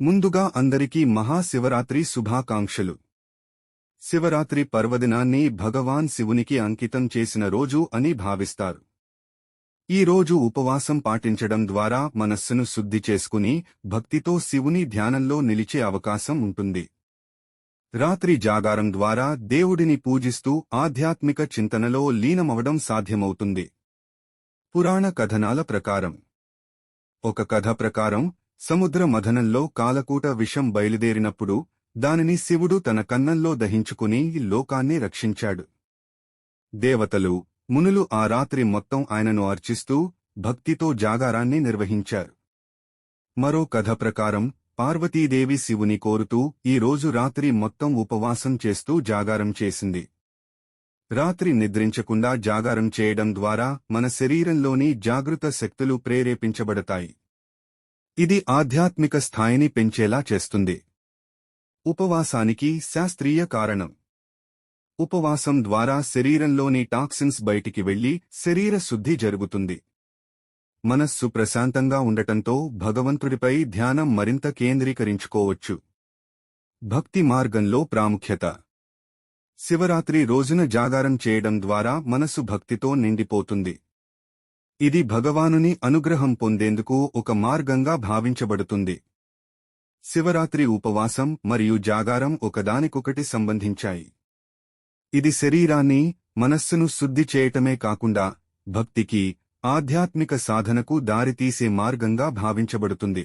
ముందుగా అందరికీ మహాశివరాత్రి శుభాకాంక్షలు. శివరాత్రి పర్వదినాన్ని భగవాన్ శివునికి అంకితం చేసిన రోజు అని భావిస్తారు. ఈ రోజు ఉపవాసం పాటించడం ద్వారా మనస్సును శుద్ధి చేసుకుని భక్తితో శివుని ధ్యానంలో నిలిచే అవకాశం ఉంటుంది. రాత్రి జాగారం ద్వారా దేవుడిని పూజిస్తూ ఆధ్యాత్మిక చింతనలో లీనమవడం సాధ్యమవుతుంది. పురాణ కథనాల ప్రకారం. ఒక కథ ప్రకారం సముద్ర మథనంలో కాలకూట విషం బయలుదేరినప్పుడు దానిని శివుడు తన కన్నంలో దహించుకుని లోకాన్ని రక్షించాడు. దేవతలు మునులు ఆ రాత్రి మొత్తం ఆయనను అర్చిస్తూ భక్తితో జాగారాన్ని నిర్వహించారు. మరో కథ ప్రకారం పార్వతీదేవి శివుని కోరుతూ ఈ రోజు రాత్రి మొత్తం ఉపవాసం చేస్తూ జాగారం చేసింది. రాత్రి నిద్రించకుండా జాగారం చేయడం ద్వారా మన శరీరంలోని జాగృత శక్తులు ప్రేరేపించబడతాయి. ఇది ఆధ్యాత్మిక స్థాయిని పెంచేలా చేస్తుంది. ఉపవాసానికి శాస్త్రీయ కారణం. ఉపవాసం ద్వారా శరీరంలోని టాక్సిన్స్ బయటికి వెళ్ళి శరీర శుద్ధి జరుగుతుంది. మనస్సు ప్రశాంతంగా ఉండటంతో భగవంతుడిపై ధ్యానం మరింత కేంద్రీకరించుకోవచ్చు. భక్తి మార్గంలో ప్రాముఖ్యత. శివరాత్రి రోజున జాగారం చేయడం ద్వారా మనసు భక్తితో నిండిపోతుంది. ఇది భగవానుని అనుగ్రహం పొందేందుకు ఒక మార్గంగా భావించబడుతుంది. శివరాత్రి ఉపవాసం మరియు జాగారం ఒకదానికొకటి సంబంధించాయి. ఇది శరీరాన్ని మనస్సును శుద్ధి చేయటమే కాకుండా భక్తికి ఆధ్యాత్మిక సాధనకు దారితీసే మార్గంగా భావించబడుతుంది.